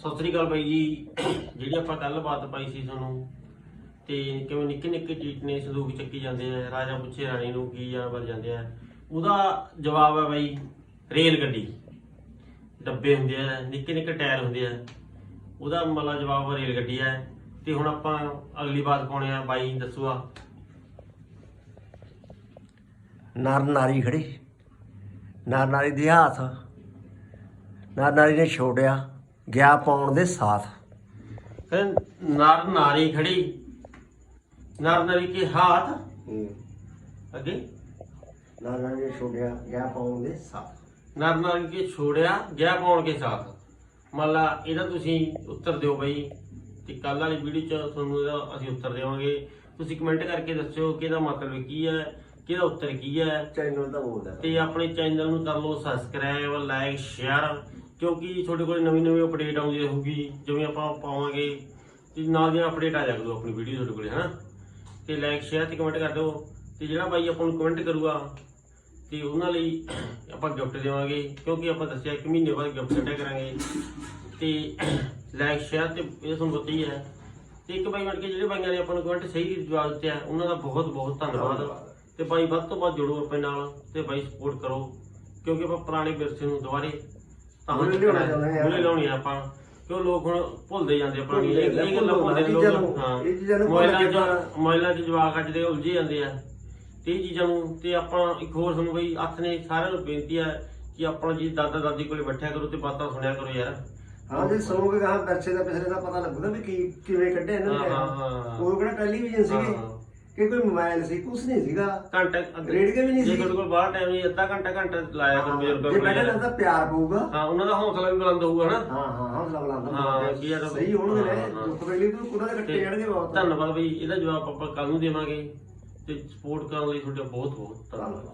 ਸਤਿ ਸ੍ਰੀ ਅਕਾਲ ਬਾਈ ਜੀ। ਜਿਹੜੀ ਆਪਾਂ ਗੱਲਬਾਤ ਪਾਈ ਸੀ ਤੁਹਾਨੂੰ, ਤੇ ਕਿਵੇਂ ਨਿੱਕੇ ਨਿੱਕੇ ਚੀਟ ਨੇ ਸੰਦੂਕ ਚੱਕੀ ਜਾਂਦੇ ਆ, ਰਾਜਾ ਪੁੱਛੇ ਰਾਣੀ ਨੂੰ ਕੀ ਜਾਨਵਰ ਜਾਂਦੇ ਆ। ਉਹਦਾ ਜਵਾਬ ਹੈ ਬਾਈ, ਰੇਲ ਗੱਡੀ। ਡੱਬੇ ਹੁੰਦੇ ਆ, ਨਿੱਕੇ ਨਿੱਕੇ ਟਾਇਰ ਹੁੰਦੇ ਆ। ਉਹਦਾ ਮਤਲਬ ਜਵਾਬ ਰੇਲ ਗੱਡੀ ਹੈ ਤੇ ਹੁਣ ਆਪਾਂ ਅਗਲੀ ਬਾਤ ਪਾਉਣੇ ਆ, ਬਾਈ ਦੱਸੂਆ ਨਰ ਨਾਰੀ ਖੜੀ। ਨਰ ਨਾਰੀ ਦੇ ਹੱਥ। ਨਰ ਨਾਰੀ ਨੇ ਛੋੜਿਆ। ਗਿਆ ਪਾਉਣ ਦੇ ਸਾਥ। ਕਹਿੰਦੇ ਨਰ ਨਾਰੀ ਖੜੀ। ਨਰ ਨਾਰੀ ਕੇ ਹੱਥ। ਅੱਗੇ। ਨਰ ਨਾਰੀ ਨੇ ਛੋੜਿਆ ਗਿਆ ਪਾਉਣ ਦੇ ਸਾਥ। ਨਰ ਨਾਰੀ ਕੇ ਛੋੜਿਆ ਗਿਆ ਪਾਉਣ ਕੇ ਸਾਥ। ਮੰਨ ਲਾ ਇਹਦਾ ਤੁਸੀਂ ਉੱਤਰ ਦਿਓ ਬਈ ਤੇ ਕੱਲ ਵਾਲੀ ਵੀਡੀਓ ਚ ਤੁਹਾਨੂੰ ਇਹਦਾ ਅਸੀਂ ਉੱਤਰ ਦੇਵਾਂਗੇ। ਤੁਸੀਂ ਕਮੈਂਟ ਕਰਕੇ ਦੱਸਿਓ ਕਿ ਇਹਦਾ ਮਤਲਬ ਕੀ ਹੈ ਕਿਹਦਾ ਉੱਤਰ ਕੀ ਹੈ। ਚੈਨਲ ਦਾ ਬੋਲਦਾ। ਤੇ ਆਪਣੇ ਚੈਨਲ ਨੂੰ ਕਰ ਲਓ ਸਬਸਕ੍ਰਾਈਬ ਲਾਈਕ ਸ਼ੇਅਰ ਕਿਉਂਕਿ ਤੁਹਾਡੇ ਕੋਲ ਨਵੀਂ ਨਵੀਂ ਅਪਡੇਟ ਆਉਂਦੀ ਰਹੂਗੀ ਜਿਵੇਂ ਆਪਾਂ ਪਾਵਾਂਗੇ ਤੇ ਨਾਲ ਦੀ ਅਪਡੇਟ ਆ ਜਾਊਗਾ ਆਪਣੀ ਵੀਡੀਓ ਤੁਹਾਡੇ ਕੋਲੇ ਹਨਾ ਤੇ ਲਾਈਕ ਸ਼ੇਅਰ ਤੇ ਕਮੈਂਟ ਕਰ ਦਿਓ। ਤੇ ਜਿਹੜਾ ਬਾਈ ਆਪਾਂ ਨੂੰ ਕਮੈਂਟ ਕਰੂਗਾ ਤੇ ਉਹਨਾਂ ਲਈ ਆਪਾਂ ਗਿਫਟ ਦੇਵਾਂਗੇ ਕਿਉਂਕਿ ਆਪਾਂ ਦੱਸਿਆ ਇੱਕ ਮਹੀਨੇ ਬਾਅਦ ਗਿਫਟ ਸੱਟਿਆ ਕਰਾਂਗੇ। ਤੇ ਲਾਈਕ ਸ਼ੇਅਰ ਤੇ ਇਹ ਤੁਹਾਨੂੰ ਪਤਾ ਹੀ ਹੈ। ਤੇ ਇੱਕ ਬਾਈ ਬਣ ਕੇ ਜਿਹੜੇ ਬਾਈਆਂ ਨੇ ਆਪਾਂ ਨੂੰ ਕਮੈਂਟ ਸਹੀ ਜਵਾਬ ਦਿੱਤੇ ਉਹਨਾਂ ਦਾ ਬਹੁਤ ਬਹੁਤ ਧੰਨਵਾਦ। ਤੇ ਬਾਈ ਵੱਧ ਤੋਂ ਵੱਧ ਜੁੜੋ ਆਪਣੇ ਨਾਲ ਤੇ ਬਾਈ ਸਪੋਰਟ ਕਰੋ ਕਿਉਂਕਿ ਆਪਾਂ ਪੁਰਾਣੇ ਵਿਰਸੇ ਨੂੰ ਦੁਬਾਰੇ ਤਾਂ ਮੁੱਲ ਲਿਆਉਣਾ ਚਾਹੁੰਦੇ ਹਾਂ। ਮੁੱਲ ਲਾਉਣੀ ਆ ਆਪਾਂ। ਕਿਉਂ ਲੋਕ ਹੁਣ ਭੁੱਲਦੇ ਜਾਂਦੇ ਆ ਪੁਰਾਣੀ ਇਹ ਇਹ ਗੱਲਾਂ ਭੁੱਲਦੇ ਨੇ ਲੋਕ ਹਾਂ। ਇਹ ਚੀਜ਼ਾਂ ਨੂੰ ਭੁੱਲ ਮੋਬਾਈਲਾਂ ਕੇ 'ਚ ਮੋਬਾਈਲਾਂ 'ਚ ਜਵਾਕ ਅੱਜ ਦੇ ਉਲਝੇ ਜਾਂਦੇ ਆ। ਤੇ ਇਹ ਚੀਜ਼ਾਂ ਨੂੰ ਤੇ ਆਪਾਂ ਇੱਕ ਹੋਰ ਤੁਹਾਨੂੰ ਬਈ ਹੱਥ ਨੇ ਸਾਰਿਆਂ ਨੂੰ ਬੇਨਤੀ ਹੈ ਕਿ ਆਪਣਾ ਜੀ ਦਾਦਾ ਦਾਦੀ ਕੋਲੇ ਬੈਠਿਆ ਕਰੋ ਤੇ ਬਾਤਾਂ ਸੁਣਿਆ ਕਰੋ ਯਾਰ। ਹਾਂ ਜੇ ਸੁਣੋਗੇ ਗਾਂ ਪਰਚੇ ਦਾ ਪਿਛਲੇ ਦਾ ਪਤਾ ਲੱਗੂਗਾ ਵੀ ਕੀ ਕਿਵੇਂ ਕੱਢੇ ਇਹਨਾਂ ਹਾਂ ਨੇ ਹਾਂ ਹਾਂ ਉਹ ਕਿਹੜਾ ਟੈਲੀਵਿਜ਼ਨ ਸੀਗੇ? ਹਾਂ। ਕਿ ਕੋਈ ਮੋਬਾਈਲ ਸੀ ਕੁਛ ਨਹੀਂ ਸੀਗਾ ਘੰਟਾ ਰੇਡੀਓ ਵੀ ਨਹੀਂ ਜੇ ਸੀ। ਤੁਹਾਡੇ ਕੋਲ ਬਾਹਰ ਟਾਈਮ ਨਹੀਂ ਅੱਧਾ ਘੰਟਾ ਘੰਟਾ ਲਾਇਆ ਕਰੋ ਬਜ਼ੁਰਗਾਂ ਜੇ ਕੋਲੇ ਪਹਿਲਾਂ। ਤਾਂ ਪਿਆਰ ਪਊਗਾ ਹਾਂ ਉਹਨਾਂ ਦਾ ਹੌਸਲਾ ਵੀ ਬੁਲੰਦ ਹੋਊਗਾ ਨਾ ਹਾਂ ਹਾਂ ਹੌਸਲਾ ਬੁਲੰਦ ਹਾਂ, ਹੋਊਗਾ। ਕੀ ਯਾਰ- ਸਹੀ ਹੋਣਗੇ ਨੇ ਹਾਂ। ਦੁੱਖ ਵੇਲੇ ਵੀ ਉਹਨਾਂ ਦੇ ਕੱਟੇ ਜਾਣਗੇ ਬਹੁਤ ਧੰਨਵਾਦ ਬਈ ਇਹਦਾ ਜਵਾਬ ਆਪਾਂ ਕੱਲ ਨੂੰ ਦੇਵਾਂਗੇ ਤੇ ਸਪੋਰਟ ਕਰਨ ਲਈ ਤੁਹਾਡਾ ਬਹੁਤ ਬਹੁਤ ਧੰਨਵਾਦ